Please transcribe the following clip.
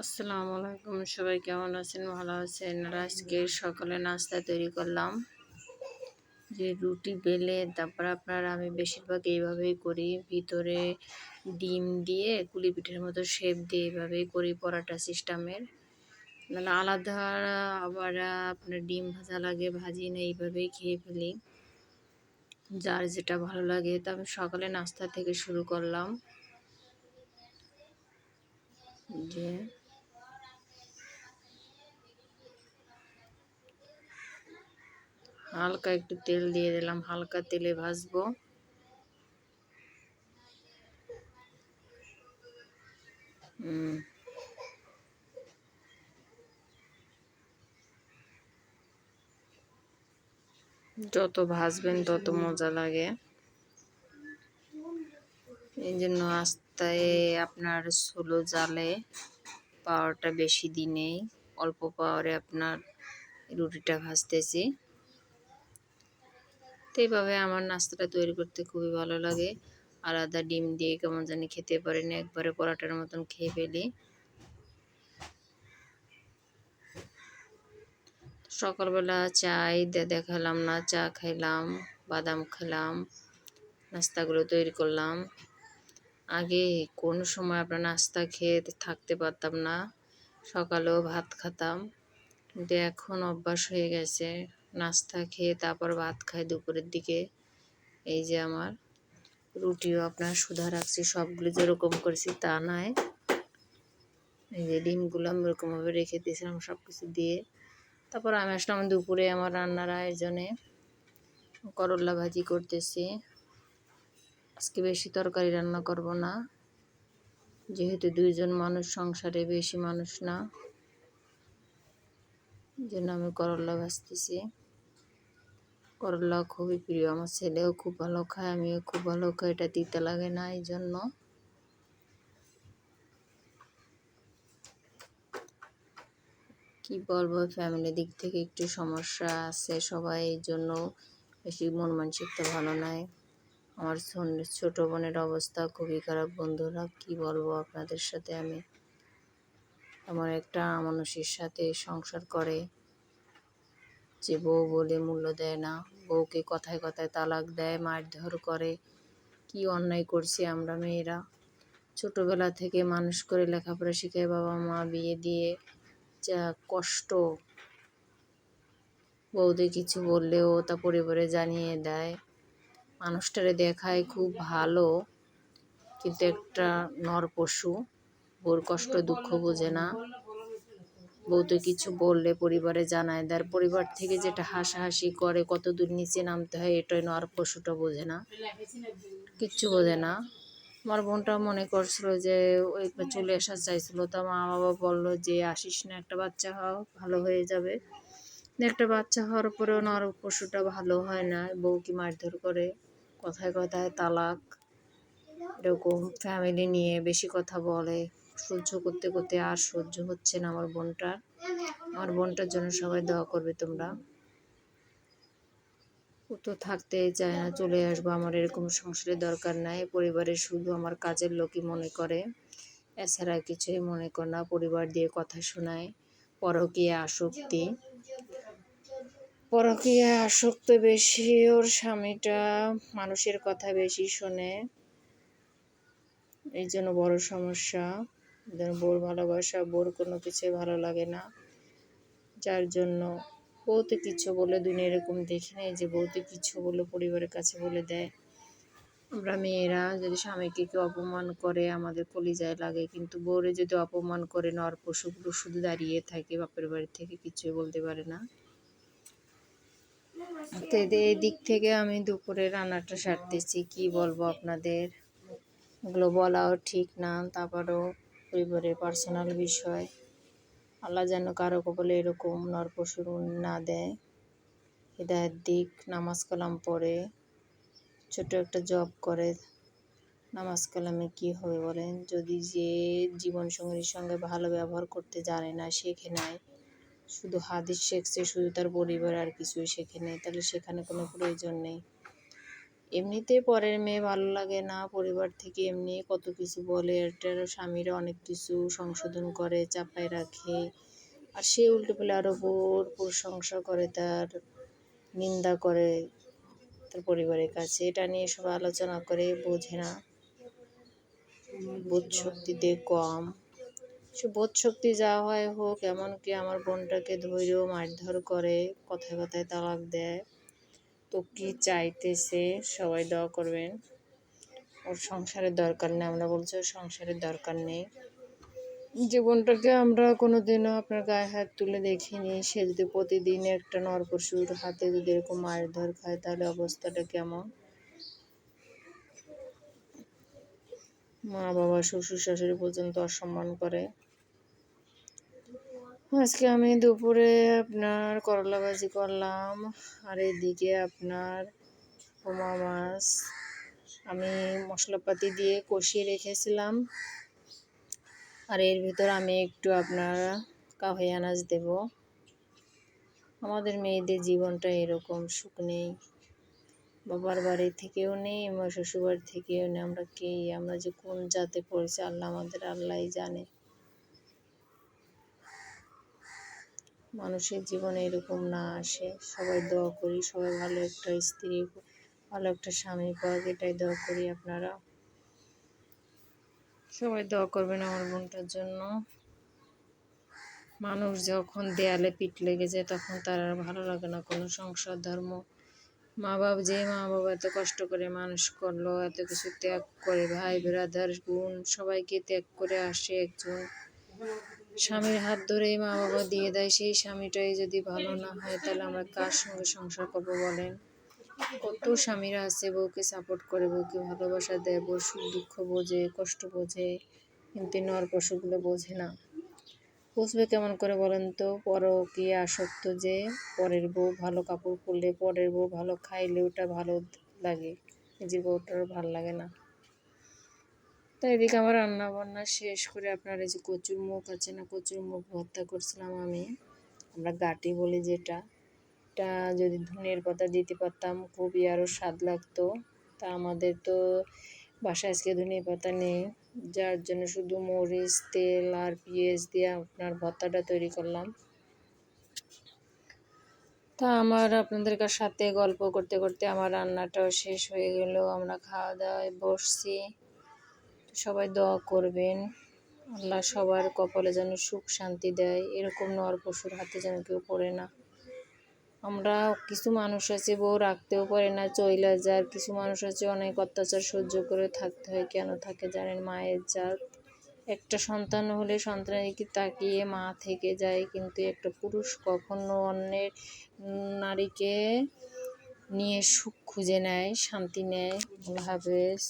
আসসালামু আলাইকুম। সবাই কেমন আছেন? ভালো আছেন? আজকে সকালে নাস্তা তৈরি করলাম। যে রুটি বেলে, তারপর আপনার আমি বেশিরভাগ এইভাবেই করি। ভিতরে ডিম দিয়ে কুলি পিঠের মতো শেপ দিয়ে এইভাবেই করি পরাটা সিস্টেমের নাহলে আলাদা আবার আপনার ডিম ভাজা লাগে, ভাজি না এইভাবেই খেয়ে ফেলি। যার যেটা ভালো লাগে। তা আমি সকালে নাস্তা থেকে শুরু করলাম। যে হালকা একটু তেল দিয়ে দিলাম, হালকা তেলে ভাজবো। যত ভাজবেন তত মজা লাগে। এই জন্য আস্তায় আপনার সোলো জালে পাওয়ারটা বেশি দিনেই, অল্প পাওয়ারে আপনার রুটিটা ভাজতেছি। তো এইভাবে আমার নাস্তাটা তৈরি করতে খুবই ভালো লাগে। আলাদা ডিম দিয়ে কেমন জানি খেতে পারি একবারে পরাটার মতন খেয়ে ফেলি। সকালবেলা চাই দেখালাম না, চা খাইলাম, বাদাম খেলাম, নাস্তাগুলো তৈরি করলাম। আগে কোন সময় আমরা নাস্তা খেয়ে থাকতে পারতাম না, সকালেও ভাত খেতাম। কিন্তু এখন অভ্যাস হয়ে গেছে। নাস্তা খেয়ে তারপর ভাত খাই দুপুরের দিকে। এই যে আমার রুটিও আপনার সুধা রাখছি, সবগুলো যেরকম করেছি তা নয়। এই যে ডিমগুলো আমি ওরকমভাবে রেখে দিয়েছিলাম সব কিছু দিয়ে। তারপর আমি আসলাম দুপুরে আমার রান্নার আয়োজনে। করল্লা ভাজি করতেছি। আজকে বেশি তরকারি রান্না করব না। যেহেতু দুইজন মানুষ, সংসারে বেশি মানুষ না। জন্য আমি করল্লা ভাজতেছি। করলা খুবই প্রিয়, আমার ছেলেও খুব ভালো খায়, আমিও খুব ভালো খাই, এটা দিতে লাগে না এই জন্য। কি বলব ফ্যামিলি দিক থেকে একটু সমস্যা আছে, সবাই এই জন্য বেশি মন মানসিকতা ভালো নাই। আমার ছোট বোনের অবস্থা খুবই খারাপ, বন্ধুরা, কি বলব আপনাদের সাথে আমি? আমার একটা মানুষের সাথে সংসার করে যে বউ বলে মূল্য দেয় না। বউকে কথায় কথায় তালাক দেয়, মারধর করে। কি অন্যায় করছি আমরা মেয়েরা। ছোটোবেলা থেকে মানুষ করে লেখাপড়া শিখায় বাবা মা বিয়ে দিয়ে যা কষ্ট। বউদের কিছু বললেও তা পরিবারে জানিয়ে দেয়। মানুষটারে দেখায় খুব ভালো, কিন্তু একটা নর পশু। বোর কষ্ট, দুঃখ বোঝে না। বউতে কিছু বললে পরিবারে জানায় দেয়। পরিবার থেকে যেটা হাসাহাসি করে কত দূর নিচে নামতে হয়, এটাই আর পশুটা বোঝে না। কিচ্ছু বোঝে না। আমার বোনটা মনে করছিল যে, ওই চলে আসা চাইছিল। তা মা বাবা বলল যে, আসিস না, একটা বাচ্চা হও, ভালো হয়ে যাবে। একটা বাচ্চা হওয়ার পরেও নর পশুটা ভালো হয় না। বউ কি মারধর করে? কথায় কথায় তালাক, এরকম ফ্যামিলি নিয়ে বেশি কথা বলে। সহ্য করতে করতে আর সহ্য হচ্ছে না আমার বোনটার আমার বোনটার জন্য সবাই দোয়া করবে তোমরা। ও তো থাকতেই চায় না, চলে আসব। আমার এরকম সংসারের দরকার নাই। পরিবারে শুধু আমার কাজের লোকই মনে করে। এছাড়া কিছুই মনে করে না। পরিবার দিয়ে কথা শোনায়। পরকীয়া আসক্তি। পরকীয়া আসক্ত বেশি। ওর স্বামীটা মানুষের কথা বেশি শোনে। এই জন্য বড় সমস্যা। বোর ভালোবাসা, বোর কোনো কিছু ভালো লাগে না। যার জন্য বউতে কিছু বলে দুনিয়া এরকম দেখি নেই যে বউতে কিছু বলে পরিবারের কাছে বলে দেয়। আমরা মেয়েরা যদি স্বামীকে কেউ অপমান করে, আমাদের কলিজায় লাগে। কিন্তু বউরে যদি অপমান করে, নর পশুগুলো শুধু দাঁড়িয়ে থাকে, বাপের বাড়ি থেকে কিছুই বলতে পারে না। তো এই দিক থেকে আমি দুপুরে রান্নাটা সারতেছি। কি বলব আপনাদের? এগুলো বলাও ঠিক না, তারপরেও পরিবারের পার্সোনাল বিষয়। আল্লাহ যেন কারও কপালে এরকম নরপশুর না দেয়। হৃদায়ের দিক নামাজ কালাম পড়ে, ছোট একটা জব করে, নামাজ কালামে কি হবে বলেন? যদি যে জীবনসঙ্গীর সঙ্গে ভালো ব্যবহার করতে জানে না, শেখে নেয় শুধু হাদিস শেখছে, শুধু তার পরিবার আর কিছুই শেখে নেই, তাহলে সেখানে কোনো প্রয়োজন নেই। এমনিতে পরের মেয়ে ভালো লাগে না, পরিবার থেকে এমনি কত কিছু বলে এটার স্বামীরা অনেক কিছু সংশোধন করে, চাপায় রাখে। আর সে উল্টো পেলে আরও ওপর প্রশংসা করে, তার নিন্দা করে তার পরিবারের কাছে। এটা নিয়ে সব আলোচনা করে, বোঝে না। বোধ শক্তিতে কম। সে বোধ শক্তি যা হয় হোক, এমনকি আমার বোনটাকে ধৈর্য, মারধর করে, কথায় কথায় তালাক দেয়। তো কি চাইতেছে সবাই দোয়া করবেন। ওর সংসারের দরকার নেই, আমরা বলছি ওর সংসারের দরকার নেই। জীবনটাকে আমরা কোনোদিনও আপনার গায়ে হাত তুলে দেখিনি। সে যদি প্রতিদিন একটা নরপশুর হাতে যদি এরকম মারধর খায়, তাহলে অবস্থাটা কেমন? মা বাবা শ্বশুর শাশুড়ি পর্যন্ত অসম্মান করে। আজকে আমি দুপুরে আপনার করলা ভাজি করলাম, আর এদিকে আপনার পোমা মাছ আমি মশলাপাতি দিয়ে কষিয়ে রেখেছিলাম। আর এর ভিতর আমি একটু আপনার কাহই আনাজ দেব। আমাদের মেয়েদের জীবনটা এরকম, সুখ নেই। বাবার বাড়ি থেকেও নেই আমার শ্বশুর বাড়ি থেকেও নেই। আমরা কে? আমরা যে কোন জাতে পড়েছি, আল্লাহ আমাদের আল্লাহই জানে। মানুষের জীবনে এরকম না আসে। সবাই দোয়া করি, সবাই ভালো একটা স্ত্রী, ভালো একটা স্বামী পাক, এটাই দোয়া করি আপনারা। সবাই দোয়া করবেন আমার বোনটার জন্য। মানুষ যখন দেয়ালে পিঠ লেগে যায়, তখন তার আর ভালো লাগে না কোনো সংসার, ধর্ম। মা বাবা যে মা বাবা এত কষ্ট করে মানুষ করল, এত কিছু ত্যাগ করে, ভাই, ব্রাদার, বোন, সবাইকে ত্যাগ করে আসে একজন। স্বামীর হাত ধরেই মা বাবা দিয়ে দেয়, সেই স্বামীটাই যদি ভালো না হয়, তাহলে আমরা কার সঙ্গে সংসার করব বলেন? কত স্বামীরা আছে বউকে সাপোর্ট করে, বউকে ভালোবাসা দেয়, বউ সুখ দুঃখ বোঝে, কষ্ট বোঝে, কিন্তু নর পশুগুলো বোঝে না। বুঝবে কেমন করে বলেন তো? পরকে আসক্ত যে, পরের বউ ভালো কাপড় পরলে পরের বউ ভালো খাইলে ওটা ভালো লাগে, নিজের বউটার ভালো লাগে না। তাই এদিকে আমার রান্না বান্না শেষ করে আপনার এই যে কচুর মুখ আছে না, কচুর মুখ ভর্তা করছিলাম আমি। আমরা গাটি বলি যেটা। এটা যদি ধনের পাতা দিতে পারতাম, খুবই আরও স্বাদ লাগতো। তা আমাদের তো বাসায় আজকে ধনিয়া পাতা নেই। যার জন্য শুধু মরিচ, তেল আর পেঁয়াজ দিয়ে আপনার ভর্তাটা তৈরি করলাম। তা আমার আপনাদের সাথে গল্প করতে করতে আমার রান্নাটাও শেষ হয়ে গেল। আমরা খাওয়া দাওয়ায় বসছি। সবাই দোয়া করবেন। আল্লাহ সবার কপালে যেন সুখ শান্তি দেয়। এরকম নর পশুর হাতে যেন কেউ পড়ে না। আমরা কিছু মানুষ আছে, বউ রাখতেও পারে না, চইলা যার কিছু মানুষ আছে, অনেক অত্যাচার সহ্য করে থাকতে হয়। কেন থাকে জানেন? মায়ের জাত। একটা সন্তান হলে সন্তানের দিকে তাকিয়ে মা থেকে যায়, কিন্তু একটা পুরুষ কখনো অন্যের নারীকে নিয়ে সুখ খুঁজে নেয়, শান্তি নেয়। হাফেজ